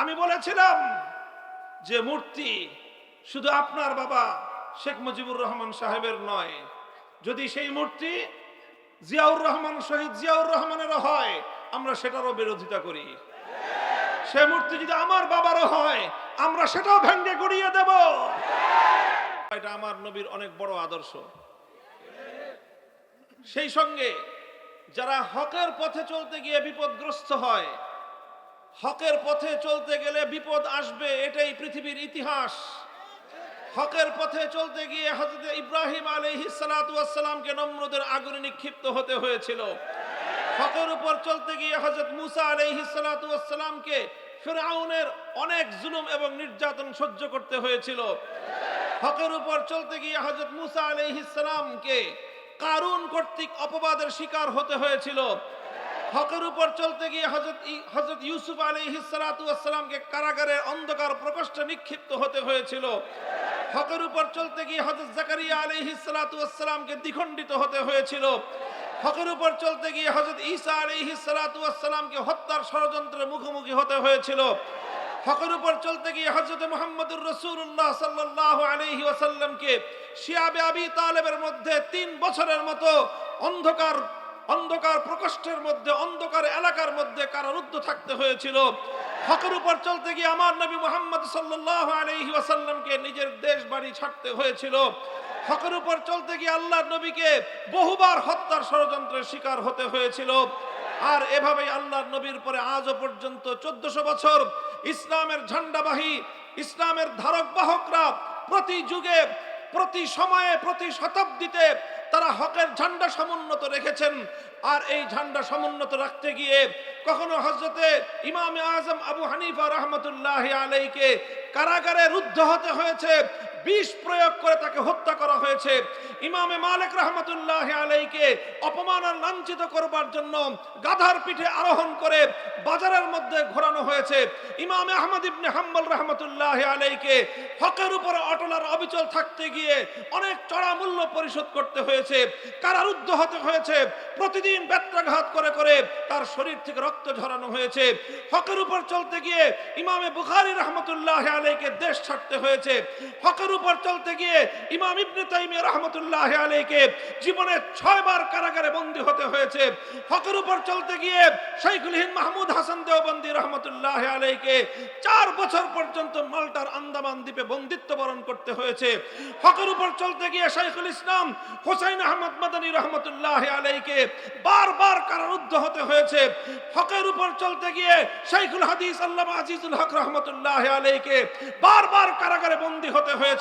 আমি বলেছিলাম যে মূর্তি শুধু আপনার বাবা শেখ মুজিবুর রহমান সাহেবের নয়, যদি সেই মূর্তি জিয়াউর রহমান শহীদ জিয়াউর রহমানেরও হয়, আমরা সেটারও বিরোধিতা করি। সে মূর্তি যদি আমার বাবারও হয়, আমরা সেটাও ভেঙ্গে গড়িয়ে দেব। এটা আমার নবীর অনেক বড় আদর্শ। সেই সঙ্গে যারা হকের পথে চলতে গিয়ে বিপদগ্রস্ত হয় হকের পথে চলতে গেলে বিপদ আসবে, এটাই পৃথিবীর ইতিহাস। হকের পথে চলতে গিয়ে হজরত ইব্রাহিম আলহি সালাতামকে নম্রদের আগুনে নিক্ষিপ্ত হতে হয়েছিল। হকের উপর চলতে গিয়ে হজরত মুসা আলহি সালাতামকে ফেরাউনের অনেক জুলুম এবং নির্যাতন সহ্য করতে হয়েছিল। হকের উপর চলতে গিয়ে হজরত মুসা আলহি সালামকে কারুন কর্তৃক অপবাদের শিকার হতে হয়েছিল। হকের উপর চলতে গিয়ে হজরত হজরত ইউসুফ আলী হিসালাতামকে কারাগারে অন্ধকার প্রকোষ্ঠে নিক্ষিপ্ত হতে হয়েছিল। হকের উপর চলতে গিয়ে হজরত জাকারিয়া আলী হিসালাতামকে দ্বিখণ্ডিত হতে হয়েছিল। হকের উপর চলতে গিয়ে হজরত ঈসা আলী হিসালাতামকে হত্যার ষড়যন্ত্রের মুখোমুখি হতে হয়েছিল। হকের উপর চলতে গিয়ে হজরত মোহাম্মদুর রসুল্লাহ সাল্লাহ আলহি ওয়াসাল্লামকে শিয়াবে আবি তালেবের মধ্যে তিন বছরের মতো অন্ধকার অন্ধকার প্রকোষ্ঠের মধ্যে, অন্ধকার এলাকার মধ্যে কারারুদ্ধ থাকতে হয়েছিল। হকের উপর চলতে গিয়ে আমার নবী মোহাম্মদ সাল্লাহ আলহি ওয়াসাল্লামকে নিজের দেশ বাড়ি ছাড়তে হয়েছিল। হকের উপর চলতে গিয়ে আল্লাহর নবীকে বহুবার হত্যার ষড়যন্ত্রের শিকার হতে হয়েছিল। আর এভাবেই আল্লাহর নবীর পরে আজও পর্যন্ত চোদ্দশো বছর ইসলামের ঝান্ডাবাহী, ইসলামের ধারক বাহকরা প্রতি যুগে, প্রতি সময়ে, প্রতি শতাব্দীতে তারা হকের ঝান্ডা সমুন্নত রেখেছেন। আর এই ঝান্ডা সমুন্নত রাখতে গিয়ে কখনো হজরতে ইমাম আজম আবু হানিফা রহমতুল্লাহ আলাইকে কারাগারে রুদ্ধ হতে হয়েছে। বিষ প্রয়োগ করে তাকে হত্যা করা হয়েছে। ইমামে মালিক রহমতুল্লাহ আলাইকে অপমান আর লাঞ্ছিত করবার জন্য গাধার পিঠে আরোহণ করে বাজারের মধ্যে ঘোরানো হয়েছে। ইমামে আহমদ ইবনে হাম্বল রহমতুল্লাহ আলাইকে হকের উপরে অটল আর অবিচল থাকতে গিয়ে অনেক চড়া মূল্য পরিশোধ করতে হয়েছে। কারারুদ্ধ হতে হয়েছে। প্রতিদিন ব্যত্রাঘাত করে করে তার শরীর থেকে রক্ত ঝরানো হয়েছে। হকের উপর চলতে গিয়ে ইমামে বুখারি রহমতুল্লাহ আলাইকে দেশ ছাড়তে হয়েছে। হকের উপর চলতে গিয়ে ইমাম ইবনে তাইমিয়া রহমতুল্লাহ আলাইকে জীবনে ছয়বার কারাগারে বন্দী হতে হয়েছে। হকের উপর চলতে গিয়ে শাইখুল হিন্দ মাহমুদ হাসান দেওবন্দি রহমতুল্লাহ আলাইকে চার বছর পর্যন্ত মাল্টার আন্দামান দ্বীপে বন্দিত্ব বরণ করতে হয়েছে। হকের উপর চলতে গিয়ে শাইখুল ইসলাম হোসাইন আহমদ মাদানী রহমতুল্লাহ আলাইকে বারবার কারারুদ্ধ হতে হয়েছে। হকের উপর চলতে গিয়ে শাইখুল হাদিস আল্লামা আজিজুল হক রহমতুল্লাহ আলাইকে বারবার কারাগারে বন্দী হতে হয়েছে।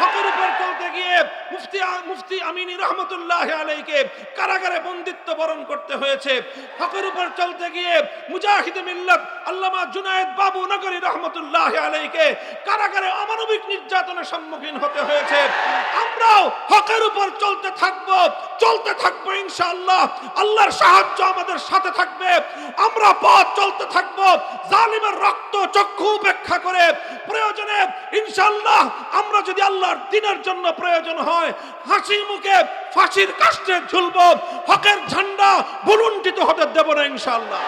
হকের উপর চলতে গিয়ে মুফতি মুফতি আমিনী রহমতুল্লাহ আলাইকে কারাগারে বন্দিত্ব বরণ করতে হয়েছে। হকের উপর চলতে গিয়ে মুজাহিদ মিল্লাত আল্লামা জুনায়েদ বাবু নগরী রহমতুল্লাহ আলাইকে কারাগারে অমানবিক নির্যাতনের সম্মুখীন হতে হয়েছে। আমরাও হকের উপর চলতে থাকব, চলতে থাকব ইনশাআল্লাহ। আল্লাহর সাহায্য আমাদের সাথে থাকবে। আমরা পথ চলতে থাকব, জালিমের রক্ত চক্ষু উপেক্ষা করে। প্রয়োজনে ইনশাআল্লাহ আমরা যদি আল্লাহর দিনের জন্য প্রয়োজন হয়, হাসি মুখে ফাঁসির কাষ্টে ঝুলব, হকের ঝান্ডা ভুলুণ্ঠিত হতে দেব না ইনশাআল্লাহ।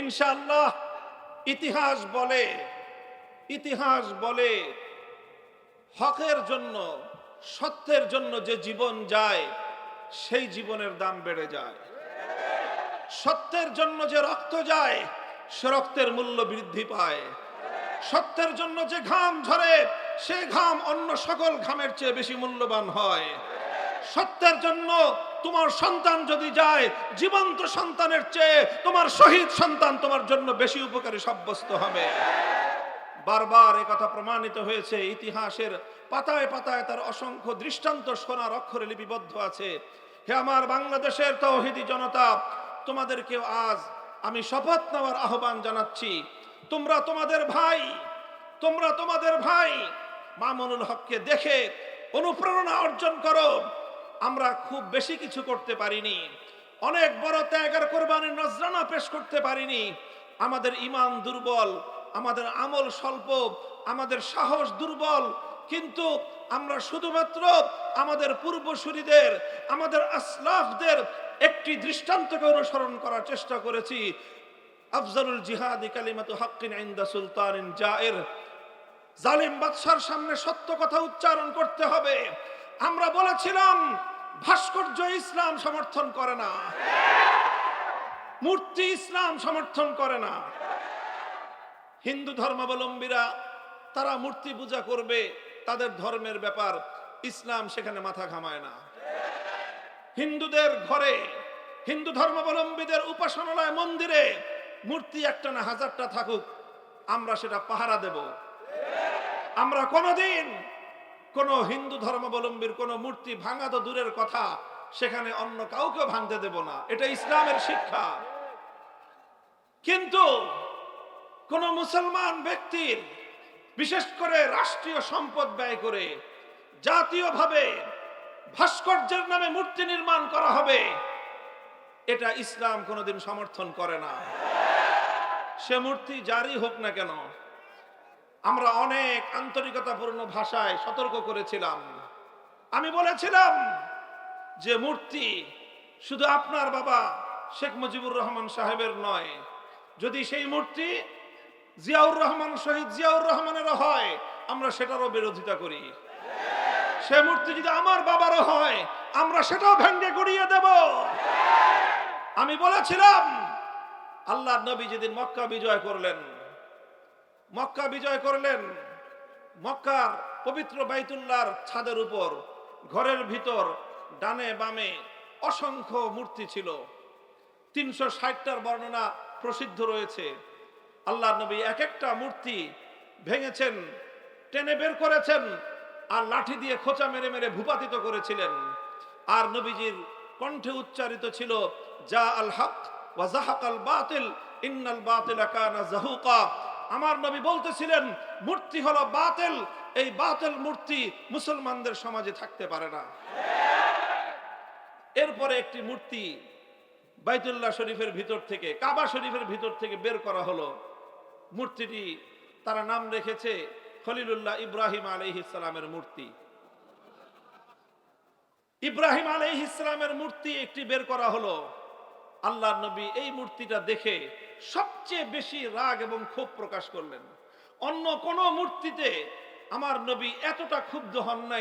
ইনশাআল্লাহ, ইতিহাস বলে ইতিহাস বলে, হকের জন্য, সত্যের জন্য যে জীবন যায়, সেই জীবনের দাম বেড়ে যায়। সত্যের জন্য যে রক্ত যায়, সে রক্তের মূল্য বৃদ্ধি পায়। সত্যের জন্য যে ঘাম ঝরে, সে ঘাম অন্য সকল ঘামের চেয়ে বেশি মূল্যবান হয়। সত্যের জন্য তোমার সন্তান যদি যায়, জীবন্ত সন্তানের চেয়ে তোমার শহীদ সন্তান তোমার জন্য বেশি উপকারী সাব্যস্ত হবে। বারবার কথা প্রমাণিত হয়েছে, ইতিহাসের পাতায় পাতায় তার অসংখ্য দৃষ্টান্ত সোনার অক্ষরে লিপিবদ্ধ আছে। হে আমার বাংলাদেশের তৌহিদি জনতা তোমাদেরকে আজ আমি শপথ নেওয়ার আহ্বান জানাচ্ছি। তোমরা তোমাদের ভাই, তোমরা তোমাদের ভাই, মামুনুল হককে দেখে অনুপ্রেরণা অর্জন করো। আমরা খুব বেশি কিছু করতে পারিনি। অনেক বড় ত্যাগের কোরবানির নজরানা পেশ করতে পারিনি। আমাদের ইমান দুর্বল, আমাদের আমল স্বল্প, আমাদের সাহস দুর্বল। কিন্তু আমরা শুধুমাত্র আমাদের পূর্বসূরিদের, আমাদের আসলাফদের একটি দৃষ্টান্তকে অনুসরণ করার চেষ্টা করেছি। আফজালুল জিহাদি কালিমাতু হাক্কিন ইনদা সুলতানিন জায়ের, জালিম বাদশার সামনে সত্য কথা উচ্চারণ করতে হবে। আমরা বলেছিলাম ভাস্কর্য ইসলাম সমর্থন করে না। মূর্তি ইসলাম সমর্থন করে না। হিন্দু ধর্মাবলম্বীরা তারা মূর্তি পূজা করবে, তাদের ধর্মের ব্যাপার ইসলাম সেখানে মাথা ঘামায় না। হিন্দুদের ঘরে, হিন্দু ধর্মাবলম্বীদের উপাসনালয় মন্দিরে মূর্তি একটা না হাজারটা থাকুক, আমরা সেটা পাহারা দেব। আমরা কোনোদিন কোন হিন্দু ধর্মাবলম্বীর কোন মূর্তি ভাঙা তো দূরের কথা, সেখানে অন্য কাউকে ভাঙতে দেব না। এটা ইসলামের শিক্ষা। কিন্তু কোন মুসলমান ব্যক্তির, বিশেষ করে রাষ্ট্রীয় সম্পদ ব্যয় করে, জাতীয়ভাবে ভাস্কর্যের নামে মূর্তি নির্মাণ করা হবে, এটা ইসলাম কোনোদিন সমর্থন করে না। সে মূর্তি জারি হোক না কেন আমরা অনেক আন্তরিকতাপূর্ণ ভাষায় সতর্ক করেছিলাম। আমি বলেছিলাম যে মূর্তি শুধু আপনার বাবা শেখ মুজিবুর রহমান সাহেবের নয়, যদি সেই মূর্তি জিয়াউর রহমান, শহীদ জিয়াউর রহমানের হয়, আমরা সেটারও বিরোধিতা করি। সে মূর্তি যদি আমার বাবারও হয়, আমরা সেটাও ভেঙ্গে গুড়িয়ে দেব। আমি বলেছিলাম, আল্লাহ নবী যেদিন মক্কা বিজয় করলেন মক্কা বিজয় করলেন। মক্কার পবিত্র বাইতুল্লার ছাদের উপর, ঘরের ভিতর, ডানে বামে অসংখ্য মূর্তি ছিল। তিনশো ষাটটার বর্ণনা প্রসিদ্ধ রয়েছে। আল্লাহ নবী এক একটা মূর্তি ভেঙেছেন, টেনে বের করেছেন আর লাঠি দিয়ে খোঁচা মেরে মেরে ভূপাতিত করেছিলেন। আর নবীজির কণ্ঠে উচ্চারিত ছিল যা আল হক ওয়া জাহাকাল বাতিল, ইন্নাল বাতিলা কানা জাহুকা। আমার নবী বলতেছিলেন, মূর্তি হলো বাতিল। এই বাতিল মূর্তি মুসলমানদের সমাজে থাকতে পারে না। এরপরে একটি মূর্তি বাইতুল্লাহ শরীফের ভিতর থেকে, কাবা শরীফের ভিতর থেকে বের করা হলো। মূর্তিটি তারা নাম রেখেছে খলিলুল্লাহ ইব্রাহিম আলহ ইসলামের মূর্তি। ইব্রাহিম আলহ ইসলামের মূর্তি একটি বের করা হলো। আল্লাহ নবী এই মূর্তিটা দেখে সবচেয়ে বেশি রাগ এবং ক্ষোভ প্রকাশ করলেন। অন্য কোন মূর্তিতে আমার নবী এতটা ক্ষুব্ধ হন নাই।